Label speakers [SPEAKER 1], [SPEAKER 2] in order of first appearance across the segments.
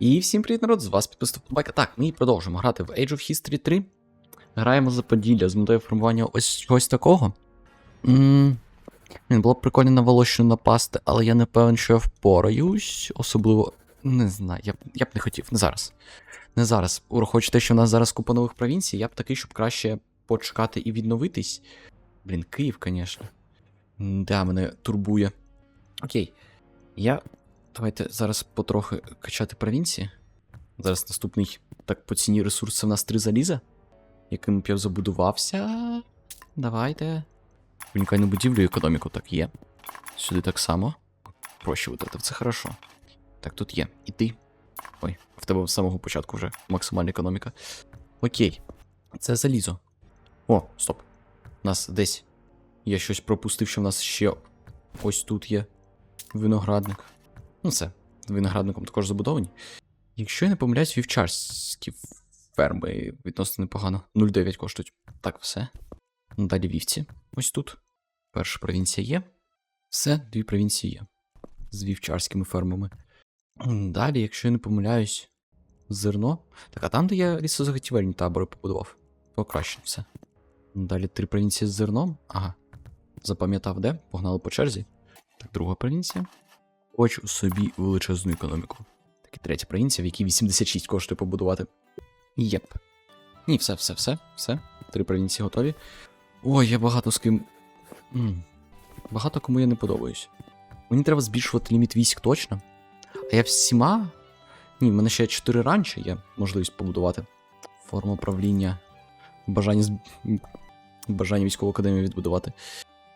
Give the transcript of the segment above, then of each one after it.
[SPEAKER 1] І всім привіт, народ, з вас підписав Байка. Так, ми продовжуємо грати в Age of History 3. Граємо за Поділля з метою формування ось чогось такого. М, було б прикольно на Волощину напасти, але я не певен, що я впораюсь. Особливо. Не знаю, я, б- я б не хотів, не зараз. Не зараз. Ураховуючи те, що в нас зараз купа нових провінцій, я б такий, щоб краще почекати і відновитись. Блін, Київ, звісно. Да, мене турбує. Окей. Я Давайте зараз потрохи качати провінції. Зараз наступний, так, по ціні ресурсу в нас три заліза, яким б я забудувався. Давайте. Унікальну будівлю і економіку так є. Сюди так само. Проще витратив, це хорошо. Так, тут є. І ти. Ой, в тебе з самого початку вже максимальна економіка. Окей. Це залізо. О, стоп. У нас десь. Я щось пропустив, що в нас ще ось тут є виноградник. Ну, все, виноградником також забудовані. Якщо я не помиляюсь, вівчарські ферми відносно непогано. 0,9 коштують. Так, все. Ну, Далі вівці. Ось тут. Перша провінція є. Все, дві провінції є. З вівчарськими фермами. Далі, якщо я не помиляюсь, зерно. Так, а там, де я лісозаготівельні табори побудував, то краще все. Далі три провінції з зерном. Ага. Запам'ятав де? Погнали по черзі. Так, друга провінція. Хочу собі величезну економіку. Так і третя провінція, в якій 86 коштує побудувати. Єп. Ні, все, все, все, все. Три провінції готові. Ой, я багато з ким. М. Багато кому я не подобаюсь. Мені треба збільшувати ліміт військ точно. А я всіма. Ні, в мене ще 4 ранчо є можливість побудувати. Форма управління. Бажання з... Бажання військову академію відбудувати.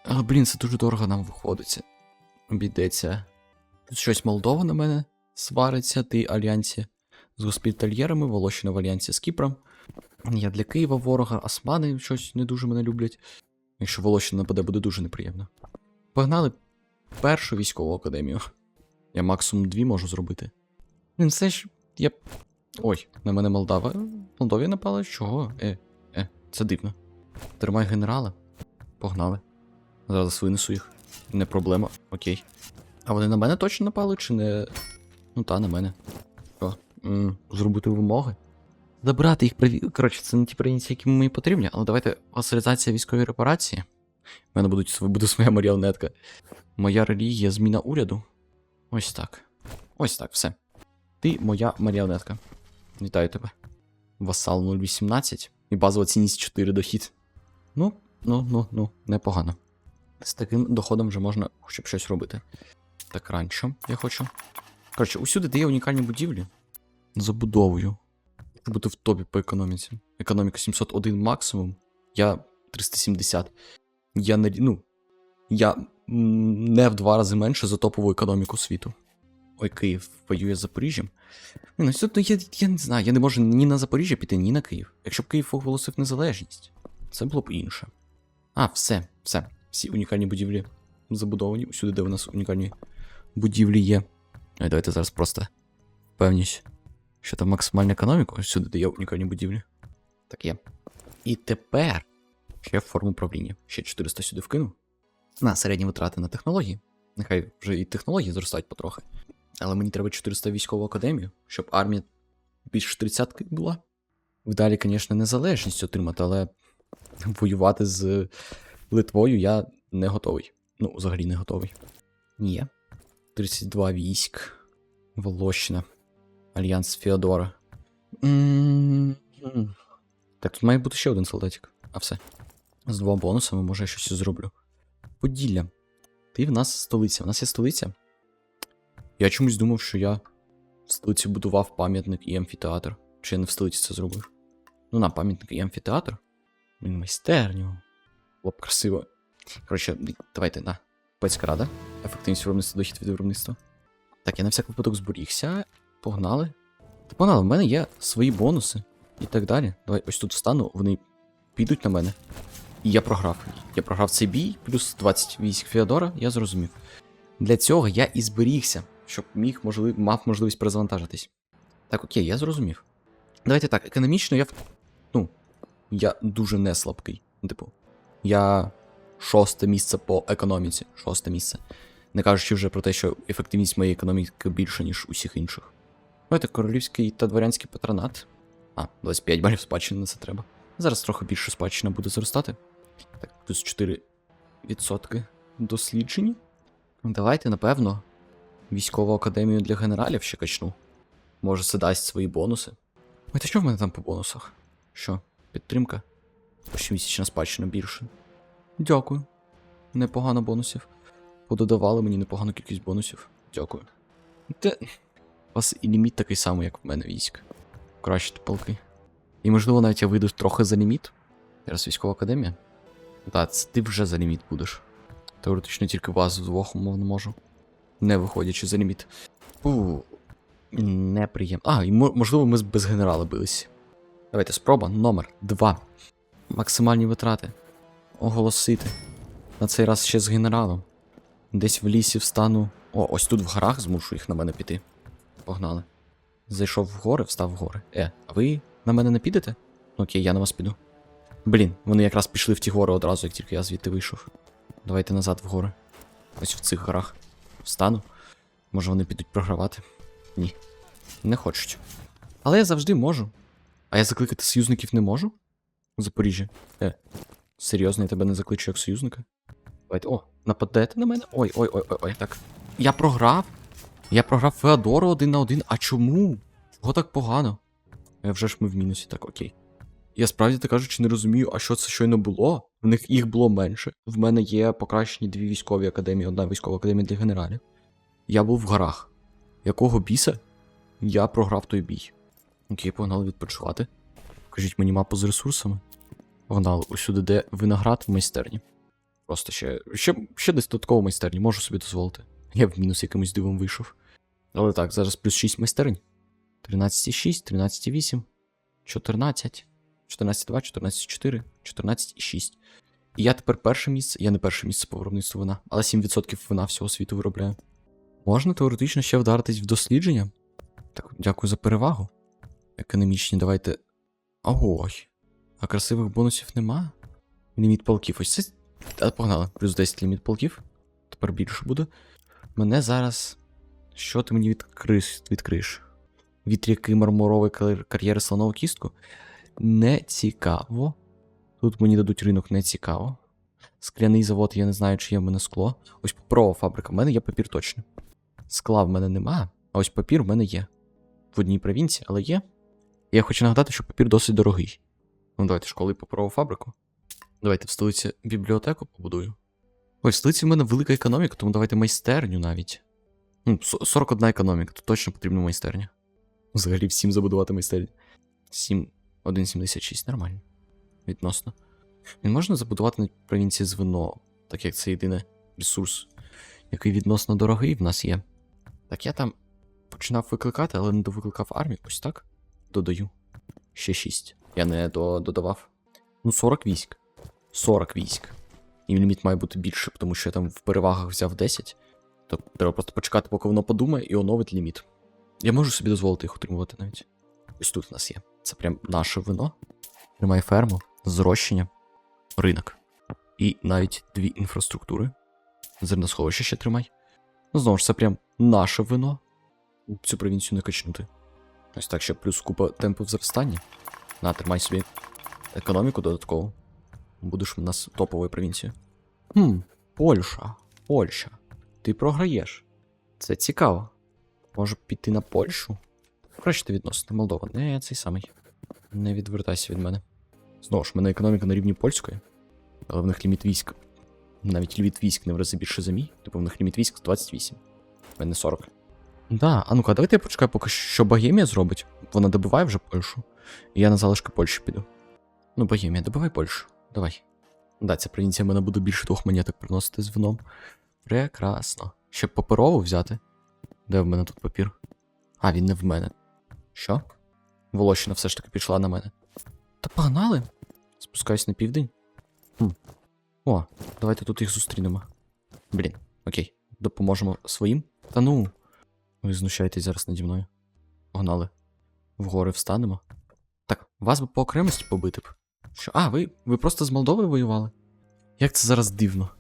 [SPEAKER 1] А, блін, це дуже дорого нам виходиться. Обійдеться. Тут щось Молдова на мене свариться, ти альянсі з госпітальєрами, Волощина в альянсі з Кіпром. Я для Києва ворога, османи щось не дуже мене люблять. Якщо Волощина нападе, буде дуже неприємно. Погнали першу військову академію. Я максимум дві можу зробити. Він все ж. Я. Ой, на мене Молдава. Молдові напала? Чого? Е, е, це дивно. Тримай генерала. Погнали. Зараз винесу їх. Не проблема, окей. А вони на мене точно напали, чи не. Ну та, на мене. Що? Зробити вимоги? Забрати їх приві... Коротше, це не ті провінції, які мені потрібні, але давайте васалізація військової репарації. У мене будуть, буде своя маріонетка. Моя релігія, зміна уряду. Ось так. Ось так, все. Ти моя маріонетка. Вітаю тебе. Васал 018 і базова цінність 4 дохід. Ну, ну, ну, ну, непогано. З таким доходом вже можна хоча б щось робити. Так, ранчо я хочу. Коротше, усюди, де є унікальні будівлі. Забудовую. Хочу бути в топі по економіці. Економіка 701 максимум. Я 370. Я не. Ну. Я не в два рази менше за топову економіку світу. Ой, Київ воює з Запоріжжям. Ну я, я не знаю, я не можу ні на Запоріжжя піти, ні на Київ. Якщо б Київ оголосив незалежність, це було б інше. А, все, все. Всі унікальні будівлі забудовані. Усюди, де у нас унікальні будівлі є. Ай, давайте зараз просто впевнюсь, що там максимальна економіка, всюди, де є унікальні будівлі. Так є. І тепер ще форму управління. Ще 400 сюди вкину. На середні витрати на технології. Нехай вже і технології зростають потрохи. Але мені треба 400 військову академію, щоб армія більш 30 була. Вдалі, звісно, незалежність отримати, але воювати з Литвою я не готовий. Ну, взагалі не готовий. Ні. 32 військ. Волощина. Альянс Феодора. М, м. Так, тут має бути ще один солдатик. А все. З двома бонусами, може, я щось зроблю. Поділля. Ти в нас столиця. В нас є столиця. Я чомусь думав, що я в столиці будував пам'ятник і амфітеатр. Чи я не в столиці це зробив? Ну, на пам'ятник і амфітеатр. Він майстерню. Було б красиво. Коротше, давайте, на. Пецька рада. Ефективність виробництва, дохід від виробництва. Так, я на всяк випадок зберігся. Погнали. Та погнали, в мене є свої бонуси і так далі. Давай ось тут встану, вони підуть на мене. І я програв. Я програв цей бій, плюс 20 військ Феодора, я зрозумів. Для цього я і зберігся, щоб міг можлив... мав можливість перезавантажитись. Так, окей, я зрозумів. Давайте так, економічно я. Ну, я дуже не слабкий. Типу, я шосте місце по економіці. Шосте місце. Не кажучи вже про те, що ефективність моєї економіки більша, ніж усіх інших. Давайте королівський та дворянський патронат. А, 25 балів спадщини на це треба. Зараз трохи більше спадщина буде зростати. Так, плюс 4 відсотки досліджені. Давайте, напевно, військову академію для генералів ще качну. Може, це дасть свої бонуси. Ой, та що в мене там по бонусах? Що? Підтримка? Щомісячна спадщина більше. Дякую. Непогано бонусів. Пододавали мені непогану кількість бонусів. Дякую. Те... У вас і ліміт такий самий, як в мене військ. Кращі полки. І можливо навіть я вийду трохи за ліміт. Зараз військова академія. Так, це ти вже за ліміт будеш. Теоретично тільки вас вдвох умовно можу. Не виходячи за ліміт. У, неприємно. А, і мо- можливо, ми без генерала бились. Давайте спроба номер 2. Максимальні витрати. Оголосити. На цей раз ще з генералом. Десь в лісі встану. О, ось тут в горах змушу їх на мене піти. Погнали. Зайшов в гори, встав в гори. Е, а ви на мене не підете? Окей, я на вас піду. Блін, вони якраз пішли в ті гори одразу, як тільки я звідти вийшов. Давайте назад в гори. Ось в цих горах. Встану. Може вони підуть програвати? Ні. Не хочуть. Але я завжди можу. А я закликати союзників не можу? У Запоріжжя. Е. Серйозно, я тебе не закличу як союзника? Давайте. О, нападете на мене? Ой, ой, ой, ой, ой, так. Я програв. Я програв Феодору один на один. А чому? Чого так погано? Е, вже ж ми в мінусі, так, окей. Я справді так кажучи, не розумію, а що це щойно було? В них їх було менше. В мене є покращені дві військові академії, одна військова академія для генералів. Я був в горах. Якого біса? Я програв той бій. Окей, погнали відпочивати. Покажіть мені мапу з ресурсами. Погнали, усюди, де виноград в майстерні. Просто ще, ще, ще десь додатково майстерні, можу собі дозволити. Я в мінус якимось дивом вийшов. Але так, зараз плюс 6 майстерень. 13,6, 13,8, 14, 14,2, 14,4, 14,6. І я тепер перше місце. Я не перше місце по виробництву вина, але 7% вина всього світу виробляю. Можна теоретично ще вдаритись в дослідження. Так, дякую за перевагу. Економічні, давайте. Ой. А красивих бонусів нема? Ліміт полків. Ось це. Та погнали. Плюс 10 ліміт полків. Тепер більше буде. Мене зараз. Що ти мені відкриш? відкриєш? Вітряки мармурової кар- кар'єри слонову кістку? Не цікаво. Тут мені дадуть ринок не цікаво. Скляний завод, я не знаю, чи є в мене скло. Ось паперова фабрика, в мене є папір точно. Скла в мене нема, а ось папір в мене є. В одній провінції, але є. Я хочу нагадати, що папір досить дорогий. Ну, давайте школи паперову фабрику. Давайте в столиці бібліотеку побудую. Ой, в столиці в мене велика економіка, тому давайте майстерню навіть. Ну, 41 економіка, то точно потрібна майстерня. Взагалі всім забудувати майстерню. 7, 1,76, нормально. Відносно. Він можна забудувати на провінції з вино, так як це єдиний ресурс, який відносно дорогий в нас є. Так я там починав викликати, але не довикликав армію. Ось так. Додаю. Ще 6. Я не до- додавав. Ну, 40 військ. 40 військ. І ліміт має бути більше, тому що я там в перевагах взяв 10. То треба просто почекати, поки воно подумає, і оновить ліміт. Я можу собі дозволити їх утримувати навіть. Ось тут в нас є. Це прям наше вино. Тримай ферму, зрощення, ринок. І навіть дві інфраструктури. Зерносховище ще тримай. Ну, знову ж, це прям наше вино. Цю провінцію не качнути. Ось так ще плюс купа темпів зростання. На, тримай собі економіку додаткову. Будеш у нас топовою провінцією. Хм, Польща. Польща. Ти програєш. Це цікаво. Може піти на Польщу? Краще ти відносити. Молдова. Не, цей самий. Не відвертайся від мене. Знову ж, в мене економіка на рівні польської, але в них ліміт військ. Навіть ліміт військ не в рази більше за мій. Типу в них ліміт військ 28. В мене 40. Да, а ну-ка, давайте я почекаю, поки що Богемія зробить. Вона добиває вже Польщу. І я на залишки Польщі піду. Ну, Богемія, добивай Польщу. Давай. Да, ця провінція мене буде більше двох монеток приносити з вином. Прекрасно. Щоб паперову взяти. Де в мене тут папір? А, він не в мене. Що? Волощина все ж таки пішла на мене. Та погнали. Спускаюсь на південь. Хм. О, давайте тут їх зустрінемо. Блін, окей. Допоможемо своїм. Та ну. Ви знущаєтесь зараз наді мною. Погнали. Вгори встанемо. Так, вас би по окремості побити б. Що? А, ви, ви просто з Молдовою воювали? Як це зараз дивно?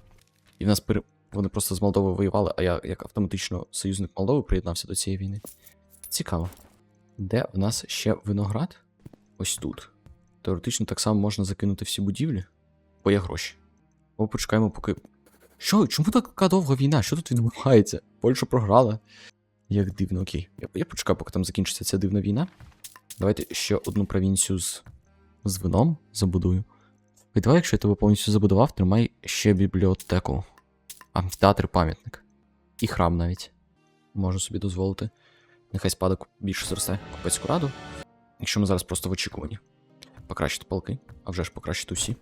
[SPEAKER 1] І в нас пере... вони просто з Молдовою воювали, а я як автоматично союзник Молдови приєднався до цієї війни. Цікаво. Де в нас ще виноград? Ось тут. Теоретично так само можна закинути всі будівлі, бо є гроші. Або почекаємо, поки. Що? Чому така довга війна? Що тут відбувається? Польща програла. Як дивно, окей. Я, я почекаю, поки там закінчиться ця дивна війна. Давайте ще одну провінцію з, з вином забудую. І давай, якщо я тебе повністю забудував, тримай ще бібліотеку. Амфітеатр пам'ятник. І храм навіть. Можу собі дозволити. Нехай спадок більше зросте купецьку раду. Якщо ми зараз просто в очікуванні. Покращити полки, а вже ж покращити усі.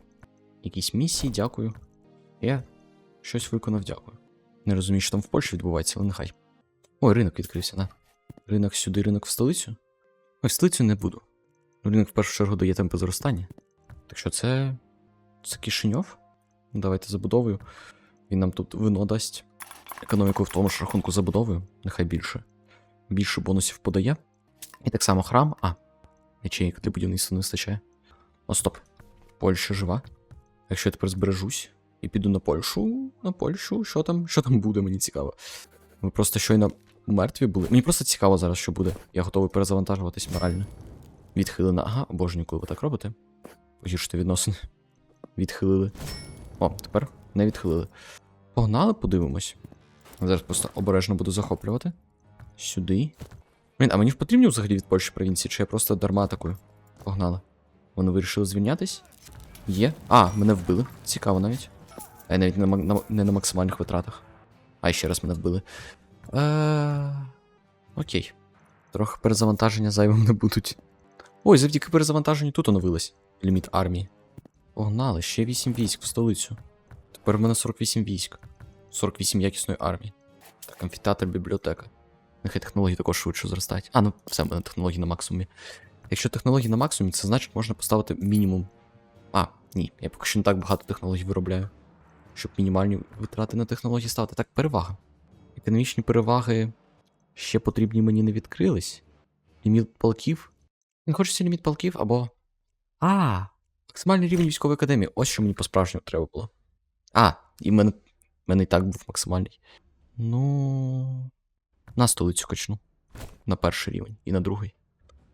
[SPEAKER 1] Якісь місії, дякую. Я щось виконав, дякую. Не розумію, що там в Польщі відбувається, але нехай. Ой, ринок відкрився, да. Ринок сюди, ринок в столицю. Ой, в столицю не буду. Ну, Ринок в першу чергу дає темпи зростання. Так що це. Це Кишиньов? Ну, Давайте забудовою. Він нам тут вино дасть. Економіку в тому ж рахунку забудовою, нехай більше. Більше бонусів подає. І так само храм. А, ячеїк для будівництва не вистачає. О, стоп. Польща жива. Якщо я тепер збережусь і піду на Польщу, на Польщу, що там? Що там буде, мені цікаво. Ви просто щойно мертві були. Мені просто цікаво зараз, що буде. Я готовий перезавантажуватись морально. Відхилена. Ага, обожнюю, коли ви так робите. Погіршити відносини. Відхилили. О, тепер не відхилили. Погнали, подивимось. Зараз просто обережно буду захоплювати. Сюди. Блін, а мені ж потрібні взагалі від Польщі провінції, чи я просто дарма атакую? Погнали. Вони вирішили звільнятись? Є. А, мене вбили. Цікаво навіть. А я навіть не на, не на максимальних витратах. А ще раз мене вбили. Е... Окей. Трохи перезавантаження зайвим не будуть. Ой, завдяки перезавантаженню тут оновилось. Ліміт армії. Погнали, ще 8 військ в столицю. Тепер в мене 48 військ. 48 якісної армії. Так, амфітеатр, бібліотека. Нехай технології також швидше зростають. А, ну все, в мене технології на максимумі. Якщо технології на максимумі, це значить можна поставити мінімум. А, ні, я поки що не так багато технологій виробляю. Щоб мінімальні витрати на технології ставити. Так, перевага. Економічні переваги ще потрібні мені не відкрились. Ліміт полків. Не хочеться ліміт полків або. А! Максимальний рівень військової академії. Ось що мені по-справжньому треба було. А, і в мене, мене і так був максимальний. Ну. На столицю качну. На перший рівень і на другий.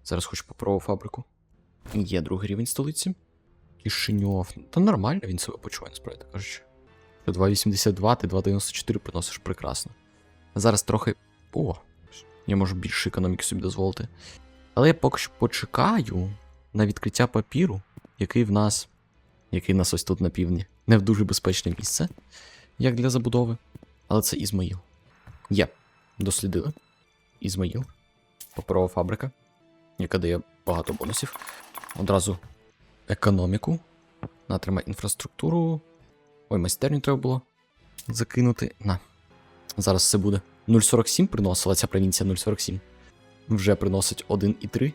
[SPEAKER 1] Зараз хочу попробувати фабрику. Є другий рівень столиці. Кишиньов. Та нормально він себе почуває, насправді кажучи. 2,82, ти 2,94 приносиш прекрасно. Зараз трохи. О, я можу більше економіки собі дозволити. Але я поки що почекаю на відкриття папіру, який в нас. Який в нас ось тут на півдні. Не в дуже безпечне місце, як для забудови. Але це Ізмаїл. Є. Дослідили. Ізмаїл. Паперова фабрика, яка дає багато бонусів. Одразу економіку. Натримай інфраструктуру. Ой, майстерню треба було закинути. На. Зараз все буде. 0,47 приносила ця провінція 0,47. Вже приносить 1,3.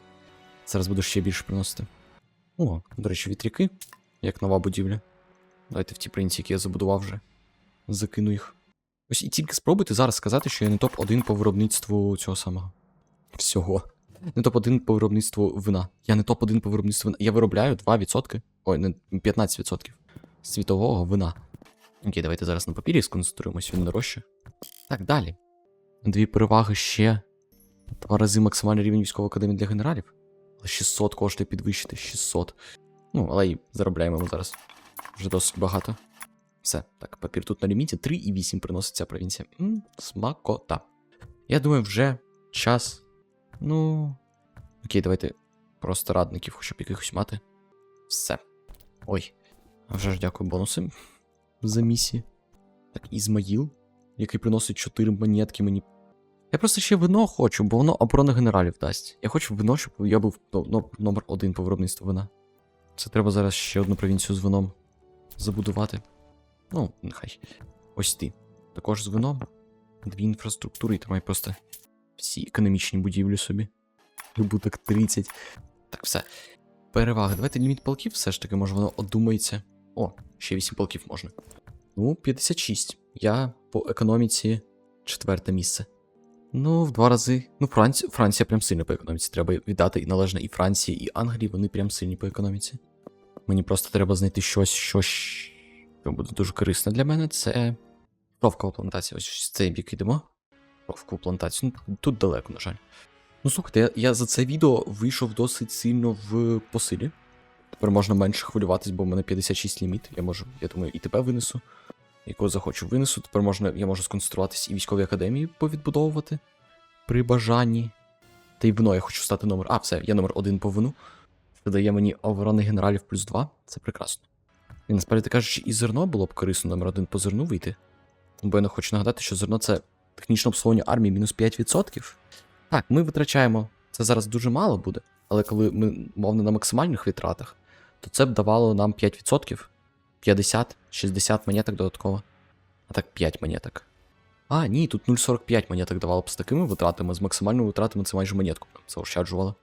[SPEAKER 1] Зараз буду ще більше приносити. О, до речі, вітряки, як нова будівля. Давайте в ті провінції, які я забудував вже. Закину їх. Ось і тільки спробуйте зараз сказати, що я не топ-1 по виробництву цього самого. Всього. Не топ-1 по виробництву вина. Я не топ-1 по виробництву вина. Я виробляю 2%. Ой, не 15% світового вина. Окей, давайте зараз на папірі сконцентруємось, він дорожче. Так, далі. Дві переваги ще. Два рази максимальний рівень військової академії для генералів. Але 600 коштує підвищити. 600. Ну, але й заробляємо ми зараз. Вже досить багато. Все, так, папір тут на ліміті. 3,8 приносить ця провінція. М, смакота. Я думаю, вже час. Ну. Окей, давайте просто радників, хоча б якихось мати. Все. Ой. Вже ж дякую бонуси за місії. Так, Ізмаїл, який приносить 4 монетки мені. Я просто ще вино хочу, бо воно оборони генералів дасть. Я хочу вино, щоб я був ну, ну, номер один по виробництву вина. Це треба зараз ще одну провінцію з вином забудувати. Ну, нехай. Ось ти. Також з вином. Дві інфраструктури, і тримай просто всі економічні будівлі собі. Прибуток 30. Так, все. Переваги. Давайте ліміт полків все ж таки, може воно одумається. О, ще 8 полків можна. Ну, 56. Я по економіці четверте місце. Ну, в два рази. Ну, Франція, Франція прям сильно по економіці. Треба віддати і належне і Франції, і Англії, вони прям сильні по економіці. Мені просто треба знайти щось, що, буде дуже корисно для мене. Це шовкова плантація. Ось цей бік йдемо. Шовкову плантацію. Ну, тут далеко, на жаль. Ну слухайте, я, я за це відео вийшов досить сильно в посилі. Тепер можна менше хвилюватись, бо в мене 56 ліміт. Я можу, я думаю, і тебе винесу. Якого захочу винесу. Тепер можна, я можу сконцентруватись і військові академії повідбудовувати при бажанні. Та й вино я хочу стати номер. А, все, я номер один по вину. Це дає мені оборони генералів плюс 2. Це прекрасно. І насправді кажучи, і зерно було б корисно номер один по зерну вийти. Бо я не хочу нагадати, що зерно це технічне обслуговування армії мінус 5%. Так, ми витрачаємо. Це зараз дуже мало буде, але коли ми, мовно, на максимальних витратах, то це б давало нам 5%, 50, 60 монеток додатково. А так 5 монеток. А, ні, тут 0,45 монеток давало з такими витратами, з максимальними витратами це майже монетку заощаджувало.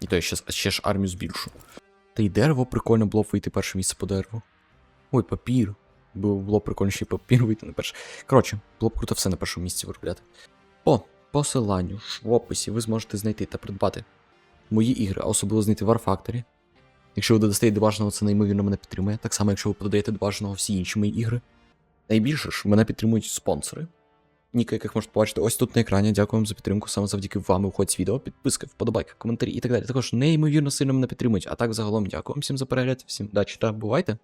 [SPEAKER 1] І то я ще, ще ж армію збільшу. Та й дерево прикольно було вийти перше місце по дереву. Ой, папір. Було, б прикольно ще й папір вийти на перше. Коротше, було б круто все на першому місці виробляти. По посиланню в описі ви зможете знайти та придбати мої ігри, а особливо знайти War Factory. Якщо ви додасте до це неймовірно мене підтримує. Так само, якщо ви продаєте до всі інші мої ігри. Найбільше ж мене підтримують спонсори. Ніки, яких можете побачити ось тут на екрані. Дякую вам за підтримку. Саме завдяки вам виходить відео, підписки, вподобайки, коментарі і так далі. Також неймовірно сильно мене підтримують. А так загалом дякую вам всім за перегляд, всім удачі та бувайте!